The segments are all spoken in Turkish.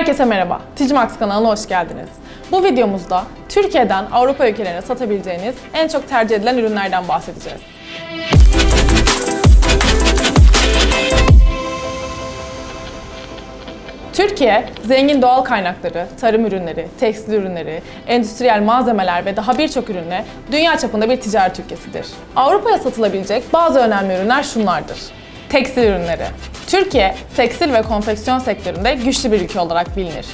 Herkese merhaba. Ticmax kanalına hoş geldiniz. Bu videomuzda Türkiye'den Avrupa ülkelerine satabileceğiniz en çok tercih edilen ürünlerden bahsedeceğiz. Türkiye, zengin doğal kaynakları, tarım ürünleri, tekstil ürünleri, endüstriyel malzemeler ve daha birçok ürünle dünya çapında bir ticaret ülkesidir. Avrupa'ya satılabilecek bazı önemli ürünler şunlardır. Tekstil ürünleri. Türkiye, tekstil ve konfeksiyon sektöründe güçlü bir ülke olarak bilinir.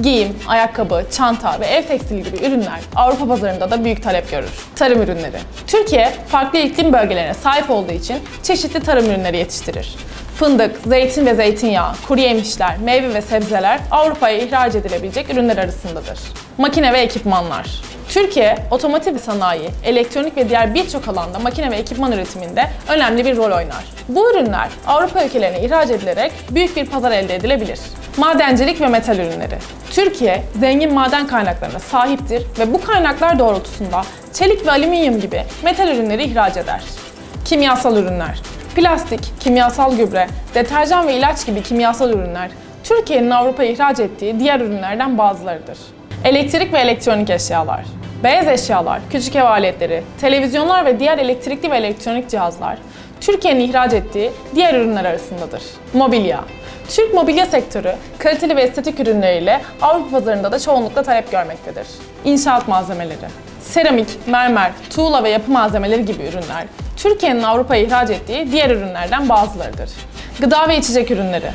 Giyim, ayakkabı, çanta ve ev tekstili gibi ürünler Avrupa pazarında da büyük talep görür. Tarım ürünleri. Türkiye, farklı iklim bölgelerine sahip olduğu için çeşitli tarım ürünleri yetiştirir. Fındık, zeytin ve zeytinyağı, kuru yemişler, meyve ve sebzeler Avrupa'ya ihraç edilebilecek ürünler arasındadır. Makine ve ekipmanlar. Türkiye, otomotiv sanayi, elektronik ve diğer birçok alanda makine ve ekipman üretiminde önemli bir rol oynar. Bu ürünler Avrupa ülkelerine ihraç edilerek büyük bir pazar elde edilebilir. Madencilik ve metal ürünleri. Türkiye, zengin maden kaynaklarına sahiptir ve bu kaynaklar doğrultusunda çelik ve alüminyum gibi metal ürünleri ihraç eder. Kimyasal ürünler. Plastik, kimyasal gübre, deterjan ve ilaç gibi kimyasal ürünler Türkiye'nin Avrupa'ya ihraç ettiği diğer ürünlerden bazılarıdır. Elektrik ve elektronik eşyalar. Beyaz eşyalar, küçük ev aletleri, televizyonlar ve diğer elektrikli ve elektronik cihazlar Türkiye'nin ihraç ettiği diğer ürünler arasındadır. Mobilya. Türk mobilya sektörü kaliteli ve estetik ürünleriyle Avrupa pazarında da çoğunlukla talep görmektedir. İnşaat malzemeleri. Seramik, mermer, tuğla ve yapı malzemeleri gibi ürünler Türkiye'nin Avrupa'ya ihraç ettiği diğer ürünlerden bazılarıdır. Gıda ve içecek ürünleri.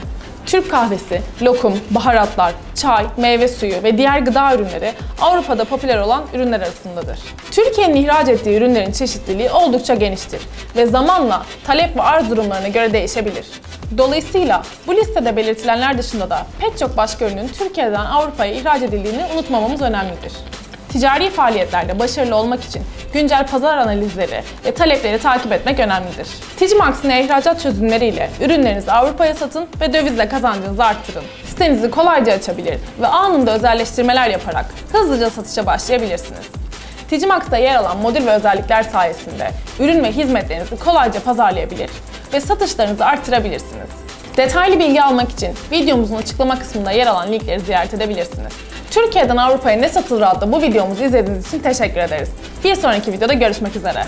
Türk kahvesi, lokum, baharatlar, çay, meyve suyu ve diğer gıda ürünleri Avrupa'da popüler olan ürünler arasındadır. Türkiye'nin ihraç ettiği ürünlerin çeşitliliği oldukça geniştir ve zamanla talep ve arz durumlarına göre değişebilir. Dolayısıyla bu listede belirtilenler dışında da pek çok başka ürünün Türkiye'den Avrupa'ya ihraç edildiğini unutmamamız önemlidir. Ticari faaliyetlerde başarılı olmak için güncel pazar analizleri ve talepleri takip etmek önemlidir. Ticmax'ın ihracat çözümleriyle ürünlerinizi Avrupa'ya satın ve dövizle kazancınızı arttırın. Sitenizi kolayca açabilir ve anında özelleştirmeler yaparak hızlıca satışa başlayabilirsiniz. Ticmax'ta yer alan modül ve özellikler sayesinde ürün ve hizmetlerinizi kolayca pazarlayabilir ve satışlarınızı arttırabilirsiniz. Detaylı bilgi almak için videomuzun açıklama kısmında yer alan linkleri ziyaret edebilirsiniz. Türkiye'den Avrupa'ya ne satılır adlı bu videomuzu izlediğiniz için teşekkür ederiz. Bir sonraki videoda görüşmek üzere.